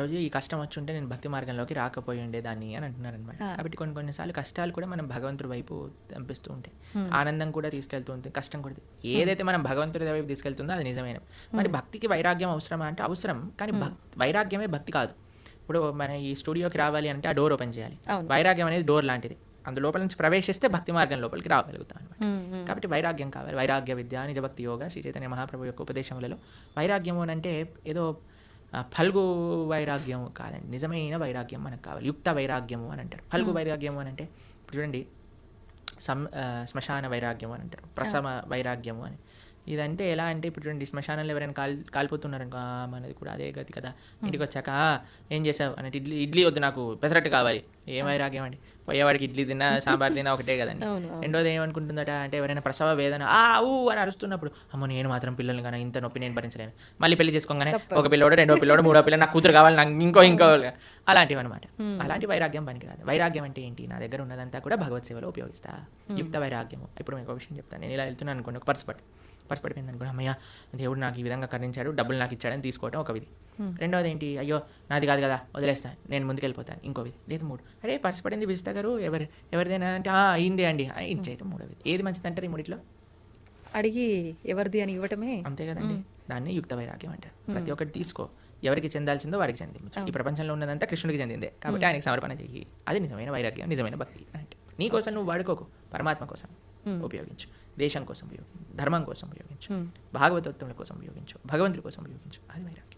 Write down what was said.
రోజు ఈ కష్టం వచ్చి ఉంటే నేను భక్తి మార్గంలోకి రాకపోయి ఉండేదాన్ని అని అంటున్నారు అనమాట కాబట్టి కొన్ని కొన్నిసార్లు కష్టాలు కూడా మనం భగవంతుడి వైపు పంపిస్తూ ఉంటాయి. ఆనందం కూడా తీసుకెళ్తూ ఉంటుంది కష్టం కూడా ఏదైతే మనం భగవంతుడి వైపు తీసుకెళ్తుందో అది నిజమైన. మరి భక్తికి వైరాగ్యం అవసరమా అంటే అవసరం కానీ వైరాగ్యమే భక్తి కాదు. ఇప్పుడు మన ఈ స్టూడియోకి రావాలి అంటే ఆ డోర్ ఓపెన్ చేయాలి. వైరాగ్యం అనేది డోర్ లాంటిది. అందు లోపల నుంచి ప్రవేశిస్తే భక్తి మార్గం లోపలికి రాగలుగుతాం అనమాట. కాబట్టి వైరాగ్యం కావాలి. వైరాగ్య విద్య నిజభక్తి యోగ శ్రీ చైతన్య మహాప్రభు యొక్క ఉపదేశములలో వైరాగ్యము అంటే ఏదో ఫల్గు వైరాగ్యం కాదండి. నిజమైన వైరాగ్యం మనకు కావాలి. యుక్త వైరాగ్యము అని అంటారు. ఫల్గు వైరాగ్యము అని అంటే ఇప్పుడు చూడండి శ్మశాన వైరాగ్యము అని అంటారు. ప్రసమ వైరాగ్యము అని. ఇదంటే ఎలా అంటే ఇప్పుడు చూడండి శ్మశానంలో ఎవరైనా కాల్ కాలిపోతున్నారు అనుకో "ఆ, మనది కూడా అదే గతి కదా ఇంటికి వచ్చాక "ఆ, ఏం చేసావు? అంటే ఇడ్లీ ఇడ్లీ వద్దు నాకు పెసరట్టు కావాలి. ఏం వైరాగ్యం అండి పోయేవాడికి ఇడ్లీ తిన్నా సాంబార్ తిన్నా ఒకటే కదండి. రెండోది ఏమనుకుంటుందట అంటే ఎవరైనా ప్రసవ వేదన ఆ ఊ అని అరుస్తున్నప్పుడు అమ్మో నేను మాత్రం పిల్లల్ని కానీ ఇంత నొప్పి నేను భరించలేను. మళ్ళీ పెళ్ళి చేసుకోగానే ఒక పిల్లోడు రెండో పిల్లోడు మూడో పిల్ల నాకు కూతురు కావాలి నాకు ఇంకో ఇంకో అలాంటివి అనమాట అలాంటి వైరాగ్యం పనికిరాదు. వైరాగ్యం అంటే ఏంటి? నా దగ్గర ఉన్నదంతా కూడా భగవత్ సేవలో ఉపయోగిస్తా. యుక్త వైరాగ్యము. ఇప్పుడు మీకు ఒక విషయం చెప్తాను. నేను ఇలా వెళ్తున్నాను అనుకోండి ఒక పర్స్ పట్టు పర్స్ పడిపోయింది అనుకోండి. అమ్మయ్య దేవుడు నాకు ఈ విధంగా కరుణించాడు డబ్బులు నాకు ఇచ్చాడని తీసుకోవడం ఒక విధి. రెండోది ఏంటి? అయ్యో నాది కాదు కదా వదిలేస్తాను నేను ముందుకెళ్ళిపోతాను ఇంకో విధి. లేదు మూడు. అరే పర్స్ పడింది విజిత గారు ఎవరు ఎవరిదైనా అంటే "ఆ, అయిందే అండి. ఇచ్చేయటం మూడో విధి. ఏది మంచిది అంటారు ఈ మూడిట్లో? అడిగి ఎవరిది అని ఇవ్వటమే? అంతే కదండి. దాన్ని యుక్త వైరాగ్యం అంటారు. ప్రతి ఒక్కటి తీసుకో. ఎవరికి చెందాల్సిందో వారికి చెందించు ఈ ప్రపంచంలో ఉన్నదంతా కృష్ణుడికి చెందిందే. కాబట్టి ఆయనకి సమర్పణ చెయ్యి. అది నిజమైన వైరాగ్యం నిజమైన భక్తి అంటే నీ కోసం నువ్వు వాడుకోకు పరమాత్మ కోసం. ఉపయోగించు. దేశం కోసం ఉపయోగించు. ధర్మం కోసం ఉపయోగించు. భాగవతత్వం కోసం ఉపయోగించు. భగవంతుడి కోసం ఉపయోగించు. అది వైరాగ్యం.